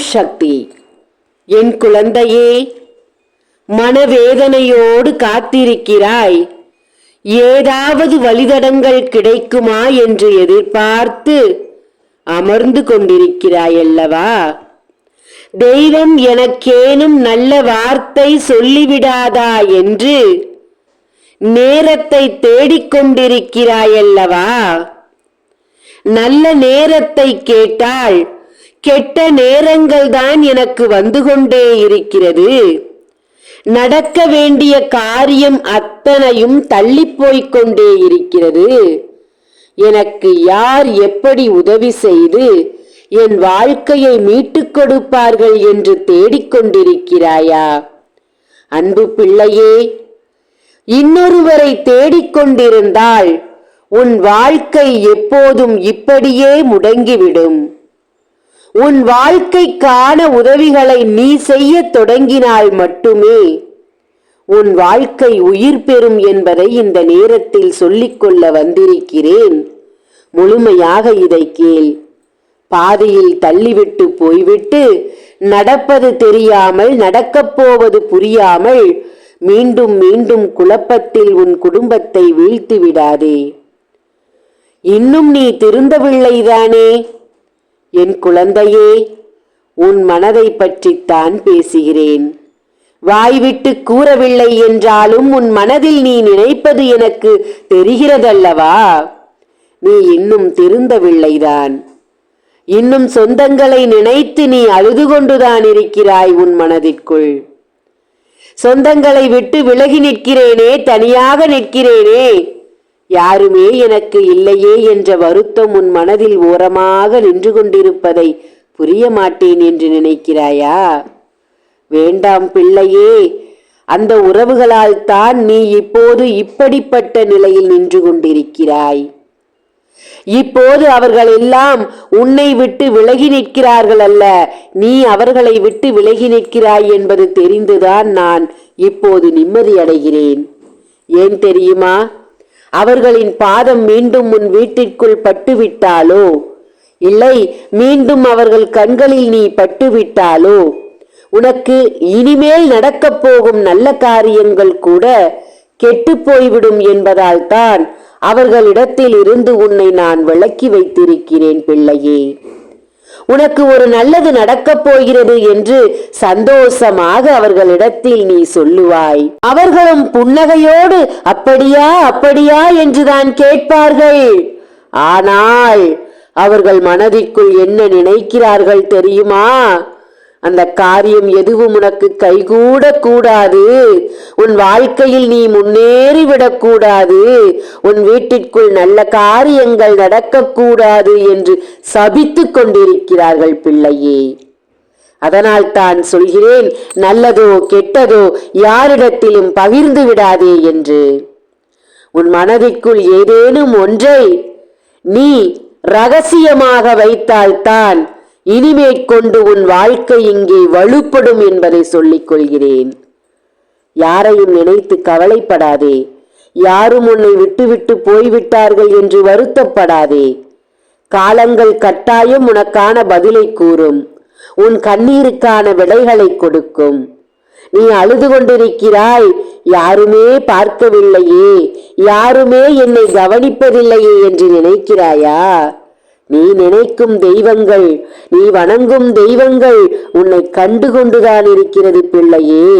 சக்தி. என் குழந்தையே மனவேதனையோடு காத்திருக்கிறாய். ஏதாவது வழிதடங்கள் கிடைக்குமா என்று எதிர்பார்த்து அமர்ந்து கொண்டிருக்கிறாய் அல்லவா தெய்வம் எனக்கேனும் நல்ல வார்த்தை சொல்லிவிடாதா என்று நேரத்தை தேடிக்கொண்டிருக்கிறாயல்லவா நல்ல நேரத்தை கேட்டால் கெட்ட நேரங்கள் தான் எனக்கு வந்து கொண்டே இருக்கிறது. நடக்க வேண்டிய காரியம் அத்தனையும் தள்ளி போய்க் கொண்டே இருக்கிறது. எனக்கு யார் எப்படி உதவி செய்து என் வாழ்க்கையை மீட்டுக் கொடுப்பார்கள் என்று தேடிக்கொண்டிருக்கிறாயா அன்பு பிள்ளையே இன்னொருவரை தேடிக்கொண்டிருந்தால் உன் வாழ்க்கை எப்போதும் இப்படியே முடங்கிவிடும். உன் வாழ்க்கைக்கான உதவிகளை நீ செய்யத் தொடங்கினால் மட்டுமே உன் வாழ்க்கை உயிர் பெறும் என்பதை இந்த நேரத்தில் சொல்லிக்கொள்ள வந்திருக்கிறேன். முழுமையாக இதை கேள். பாதையில் தள்ளிவிட்டு போய்விட்டு நடப்பது தெரியாமல் நடக்கப் போவது புரியாமல் மீண்டும் மீண்டும் குழப்பத்தில் உன் குடும்பத்தை வீழ்த்தி விடாதே. இன்னும் நீ திருந்தவில்லைதானே? என் குழந்தையே உன் மனதை பற்றித்தான் பேசுகிறேன். வாய்விட்டு கூறவில்லை என்றாலும் உன் மனதில் நீ நினைப்பது எனக்கு தெரிகிறதல்லவா? நீ இன்னும் திருந்தவில்லைதான். இன்னும் சொந்தங்களை நினைத்து நீ அழுது கொண்டுதான் இருக்கிறாய் உன் மனதிற்குள். சொந்தங்களை விட்டு விலகி நிற்கிறேனே தனியாக நிற்கிறேனே. யாருமே எனக்கு இல்லையே என்ற வருத்தம் உன் மனதில் ஓரமாக நின்று கொண்டிருப்பதை புரிய மாட்டேன் என்று நினைக்கிறாயா? வேண்டாம் பிள்ளையே அந்த உறவுகளால் தான் நீ இப்போது இப்படிப்பட்ட நிலையில் நின்று கொண்டிருக்கிறாய். இப்போது அவர்கள் எல்லாம் உன்னை விட்டு விலகி நிற்கிறார்கள் அல்ல நீ அவர்களை விட்டு விலகி நிற்கிறாய் என்பது தெரிந்துதான் நான் இப்போது நிம்மதி அடைகிறேன். ஏன் தெரியுமா? அவர்களின் பாதம் மீண்டும் உன் வீட்டிற்குள் பட்டுவிட்டாலோ? இல்லை மீண்டும் அவர்கள் கண்களில் நீ பட்டுவிட்டாலோ? உனக்கு இனிமேல் நடக்கப் போகும் நல்ல காரியங்கள் கூட கெட்டு போய்விடும் என்பதால் தான் அவர்களிடத்தில் இருந்து உன்னை நான் விலக்கி வைத்திருக்கிறேன் பிள்ளையே. உனக்கு ஒரு நல்லது நடக்கப் போகிறது என்று சந்தோஷமாக அவர்களிடத்தில் நீ சொல்லுவாய். அவர்களும் புன்னகையோடு அப்படியா அப்படியா என்றுதான் கேட்பார்கள். ஆனால் அவர்கள் மனதிற்குள் என்ன நினைக்கிறார்கள் தெரியுமா? அந்த காரியம் எதுவும் உனக்கு கைகூட கூடாது. உன் வாழ்க்கையில் நீ முன்னேறிவிடக் கூடாது உன் வீட்டிற்குள் நல்ல காரியங்கள் நடக்கக்கூடாது என்று சபித்து கொண்டிருக்கிறார்கள் பிள்ளையே. அதனால் தான் சொல்கிறேன் நல்லதோ கெட்டதோ யாரிடத்திலும் பகிர்ந்து விடாதே என்று. உன் மனதிற்குள் ஏதேனும் ஒன்றை நீ ரகசியமாக வைத்தால்தான் இனிமேற்கொண்டு உன் வாழ்க்கை இங்கே வலுப்படும் என்பதை சொல்லிக் கொள்கிறேன். யாரையும் நினைத்து கவலைப்படாதே. யாரும் உன்னை விட்டுவிட்டு போய்விட்டார்கள் என்று வருத்தப்படாதே. காலங்கள் கட்டாயம் உனக்கான பதிலை கூறும். உன் கண்ணீருக்கான விடைகளை கொடுக்கும். நீ அழுது கொண்டிருக்கிறாய். யாருமே பார்க்கவில்லையே. யாருமே என்னை கவனிப்பதில்லையே என்று நினைக்கிறாயா? நீ நினைக்கும் தெய்வங்கள் நீ வணங்கும் தெய்வங்கள் உன்னை கண்டு கொண்டுதான் இருக்கிறது பிள்ளையே.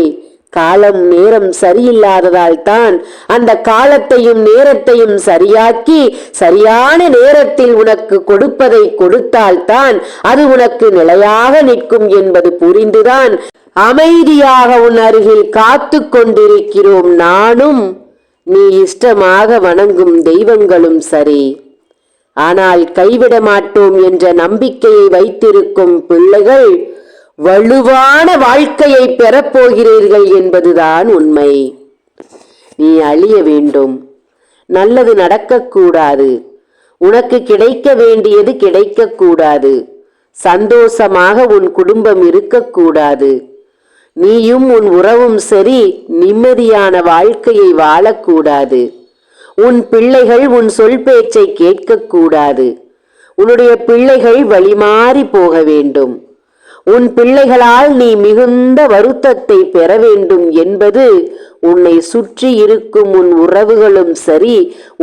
காலம் நேரம் சரியில்லாததால் தான் அந்த காலத்தையும் நேரத்தையும் சரியாக்கி சரியான நேரத்தில் உனக்கு கொடுப்பதை கொடுத்தால்தான் அது உனக்கு நிலையாக நிற்கும் என்பது புரிந்துதான் அமைதியாக உன் அருகில் காத்து கொண்டிருக்கிறோம் நானும். நீ இஷ்டமாக வணங்கும் தெய்வங்களும் சரி. ஆனால் கைவிட மாட்டோம் என்ற நம்பிக்கையை வைத்திருக்கும் பிள்ளைகள் வலுவான வாழ்க்கையை பெறப்போகிறீர்கள் என்பதுதான் உண்மை. நீ அழிய வேண்டும். நல்லது நடக்கக்கூடாது. உனக்கு கிடைக்க வேண்டியது கிடைக்கக்கூடாது. சந்தோஷமாக உன் குடும்பம் இருக்கக்கூடாது. நீயும் உன் உறவும் சரி நிம்மதியான வாழ்க்கையை வாழக்கூடாது. உன் பிள்ளைகள் உன் சொல் பேச்சை கேட்கக்கூடாது. உன்னுடைய பிள்ளைகள் வழிமாறி போக வேண்டும். உன் பிள்ளைகளால் நீ மிகுந்த வருத்தத்தை பெற வேண்டும் என்பது உன்னை சுற்றி இருக்கும் உன் உறவுகளும் சரி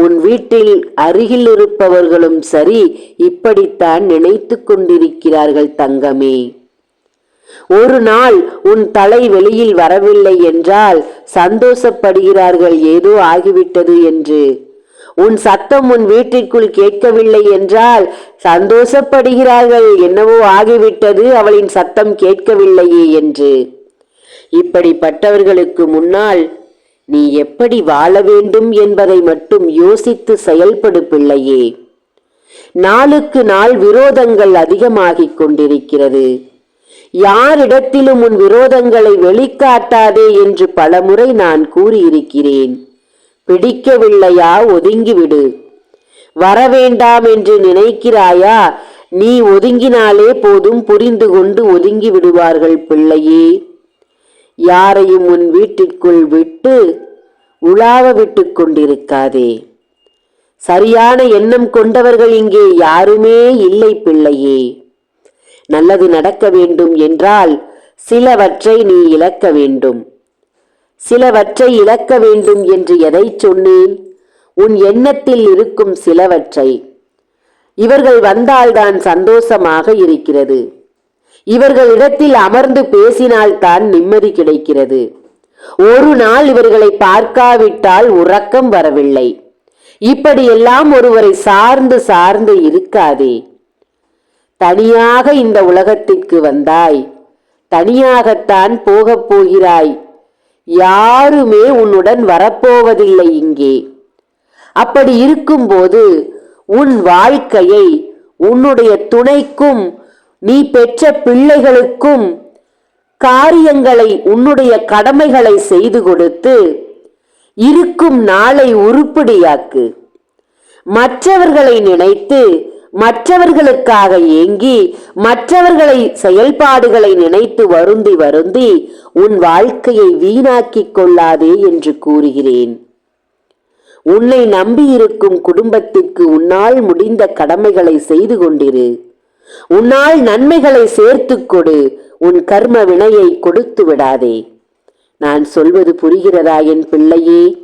உன் வீட்டில் அருகில் இருப்பவர்களும் சரி இப்படித்தான் நினைத்து கொண்டிருக்கிறார்கள் தங்கமே. ஒரு நாள் உன் தலை வெளியில் வரவில்லை என்றால் சந்தோஷப்படுகிறார்கள் ஏதோ ஆகிவிட்டது என்று. உன் சத்தம் உன் வீட்டிற்குள் கேட்கவில்லை என்றால் சந்தோஷப்படுகிறார்கள் என்னவோ ஆகிவிட்டது அவளின் சத்தம் கேட்கவில்லையே என்று. இப்படிப்பட்டவர்களுக்கு முன்னால் நீ எப்படி வாழ வேண்டும் என்பதை மட்டும் யோசித்து செயல்படு பிள்ளையே. நாளுக்கு நாள் விரோதங்கள் அதிகமாகிக் கொண்டிருக்கிறது. யாரிடத்திலும் உன் விரோதங்களை வெளிக்காட்டாதே என்று பலமுறை நான் கூறியிருக்கிறேன். பிடிக்கவில்லையா? ஒதுங்கிவிடு. வரவேண்டாம் என்று நினைக்கிறாயா? நீ ஒதுங்கினாலே போதும் புரிந்து கொண்டு ஒதுங்கி விடுவார்கள் பிள்ளையே. யாரையும் உன் வீட்டிற்குள் விட்டு உலாவ விட்டு கொண்டிருக்காதே. சரியான எண்ணம் கொண்டவர்கள் இங்கே யாருமே இல்லை பிள்ளையே. நல்லது நடக்க வேண்டும் என்றால் சிலவற்றை நீ இழக்க வேண்டும். சிலவற்றை இழக்க வேண்டும் என்று எதை சொன்னேன்? உன் எண்ணத்தில் இருக்கும் சிலவற்றை. இவர்கள் வந்தால்தான் சந்தோஷமாக இருக்கிறது. இவர்களிடத்தில் அமர்ந்து பேசினால்தான் நிம்மதி கிடைக்கிறது. ஒரு நாள் இவர்களை பார்க்காவிட்டால் உறக்கம் வரவில்லை. இப்படியெல்லாம் ஒருவரை சார்ந்து சார்ந்து இருக்காதே. தனியாக இந்த உலகத்திற்கு வந்தாய். தனியாகத்தான் போகப் போகிறாய். யாருமே உன்னுடன் வரப்போவதில்லை இங்கே. அப்படி இருக்கும்போது உன் வாழ்க்கையை உன்னுடைய துணைக்கும் நீ பெற்ற பிள்ளைகளுக்கும் காரியங்களை உன்னுடைய கடமைகளை செய்து கொடுத்து இருக்கும் நாளை உருப்படியாக்கு. மற்றவர்களை நினைத்து மற்றவர்களுக்காக ஏங்கி மற்றவர்களை செயல்பாடுகளை நினைத்து வருந்தி வருந்தி உன் வாழ்க்கையை வீணாக்கிக் கொள்ளாதே என்று கூறுகிறேன். உன்னை நம்பியிருக்கும் குடும்பத்திற்கு உன்னால் முடிந்த கடமைகளை செய்து கொண்டிரு. உன்னால் நன்மைகளை சேர்த்துக் கொடு. உன் கர்ம வினையை கொடுத்து விடாதே. நான் சொல்வது புரிகிறதா என் பிள்ளையே?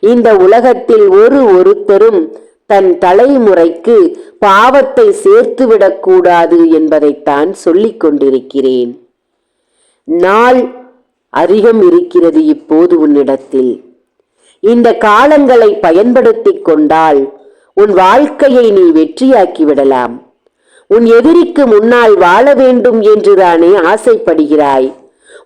இந்த உலகத்தில் ஒரு ஒருத்தரும் தன் தலைமுறைக்கு பாவத்தை சேர்த்துவிடக் கூடாது என்பதைத்தான் சொல்லிக் கொண்டிருக்கிறேன். நாள் அதிகம் இருக்கிறது இப்போது உன்னிடத்தில். இந்த காலங்களை பயன்படுத்திக் கொண்டால் உன் வாழ்க்கையை நீ வெற்றியாக்கி விடலாம். உன் எதிரிக்கு முன்னால் வாழ வேண்டும் என்றுதானே ஆசைப்படுகிறாய்.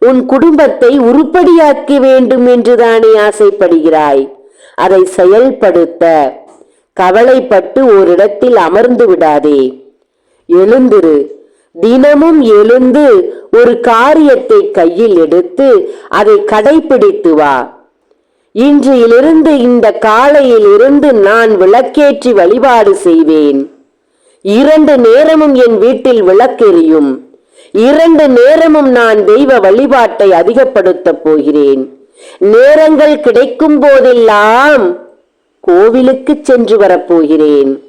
உன் குடும்பத்தை உருப்படியாக்க வேண்டும் என்றுதானே ஆசைப்படுகிறாய். அதை செயல்படுத்த கவலைப்பட்டு ஓரிடத்தில் அமர்ந்து விடாதே. எழுந்திரு. தினமும் எழுந்து ஒரு காரியத்தை கையில் எடுத்து அதை கடைபிடித்து வா. இன்றிலிருந்து இந்த காலையில் இருந்து நான் விளக்கேற்றி வழிபாடு செய்வேன். இரண்டு நேரமும் என் வீட்டில் விளக்கெறியும் இரண்டு நேரமும் நான் தெய்வ வழிபாட்டை அதிகப்படுத்தப் போகிறேன். நேரங்கள் கிடைக்கும் போதெல்லாம் கோவிலுக்கு சென்று வரப்போகிறேன்.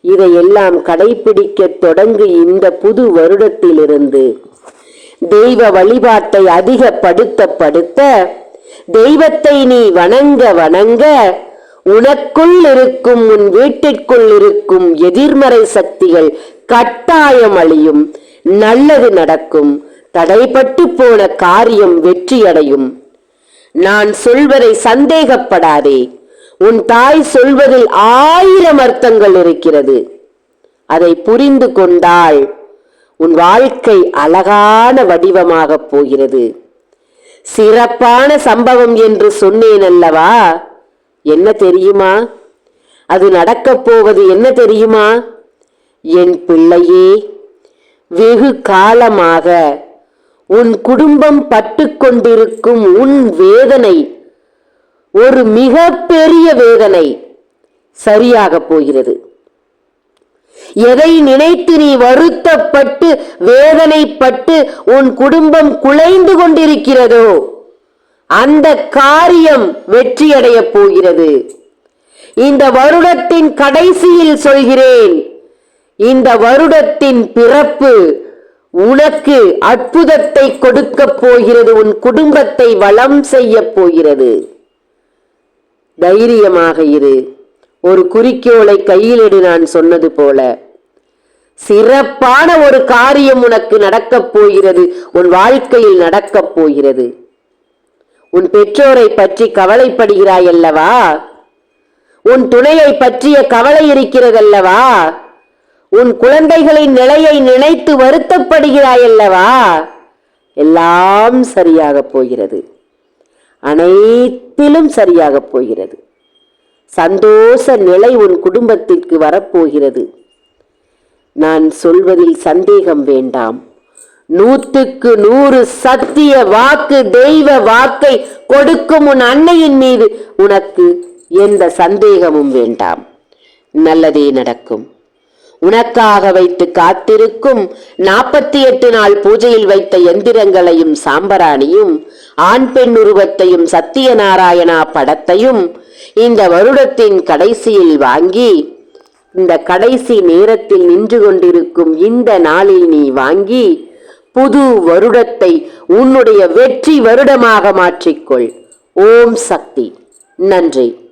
இதையெல்லாம் கடைபிடிக்க தொடங்கு இந்த புது வருடத்திலிருந்து. தெய்வ வழிபாட்டை அதிகப்படுத்த படுத்த தெய்வத்தை நீ வணங்க வணங்க உனக்குள் இருக்கும் உன் வீட்டிற்குள் இருக்கும் எதிர்மறை சக்திகள் கட்டாயம் அழியும். நல்லது நடக்கும். தடைப்பட்டு போன காரியம் வெற்றியடையும். நான் சொல்வதை சந்தேகப்படாதே. உன் தாய் சொல்வதில் ஆயிரம் அர்த்தங்கள் இருக்கிறது. அதை புரிந்து கொண்டால் உன் வாழ்க்கை அழகான வடிவமாகப் போகிறது. சிறப்பான சம்பவம் என்று சொன்னேன் அல்லவா? என்ன தெரியுமா? அது நடக்கப் போவது என்ன தெரியுமா? என் பிள்ளையே வெகு காலமாக உன் குடும்பம் பட்டுக்கொண்டிருக்கும் உன் வேதனை ஒரு மிக பெரிய வேதனை சரியாக போகிறது. எதை நினைத்து நீ வருத்தப்பட்டு வேதனைப்பட்டு உன் குடும்பம் குலைந்து கொண்டிருக்கிறதோ அந்த காரியம் வெற்றியடைய போகிறது. இந்த வருடத்தின் கடைசியில் சொல்கிறேன் இந்த வருடத்தின் பிறப்பு உனக்கு அற்புதத்தை கொடுக்கப் போகிறது உன் குடும்பத்தை வளம் செய்யப் போகிறது. தைரியமாக இரு. ஒரு குறிக்கோளை கையிலிடு நான் சொன்னது போல. சிறப்பான ஒரு காரியம் உனக்கு நடக்கப் போகிறது. உன் வாழ்க்கையில் நடக்கப் போகிறது. உன் பெற்றோரை பற்றி கவலைப்படுகிறாய் அல்லவா? உன் துணையை பற்றிய கவலை இருக்கிறதல்லவா? உன் குழந்தைகளின் நிலையை நினைத்து வருத்தப்படுகிறாய் அல்லவா? எல்லாம் சரியாக போகிறது. அனைத்திலும் சரியாக போகிறது. சந்தோஷ நிலை உன் குடும்பத்திற்கு வரப்போகிறது. நான் சொல்வதில் சந்தேகம் வேண்டாம். நூற்றுக்கு நூறு சத்திய வாக்கு தெய்வ வாக்கை கொடுக்கும் உன் அன்னையின் மீது உனக்கு எந்த சந்தேகமும் வேண்டாம். நல்லதே நடக்கும். உனக்காக வைத்து காத்திருக்கும் நாற்பத்தி எட்டு நாள் பூஜையில் வைத்த எந்திரங்களையும் சாம்பராணியும் ஆண் பெண் உருவத்தையும் சத்தியநாராயணா படத்தையும் இந்த வருடத்தின் கடைசியில் வாங்கி இந்த கடைசி நேரத்தில் நின்று கொண்டிருக்கும் இந்த நாளில் நீ வாங்கி புது வருடத்தை உன்னுடைய வெற்றி வருடமாக மாற்றிக்கொள். ஓம் சக்தி. நன்றி.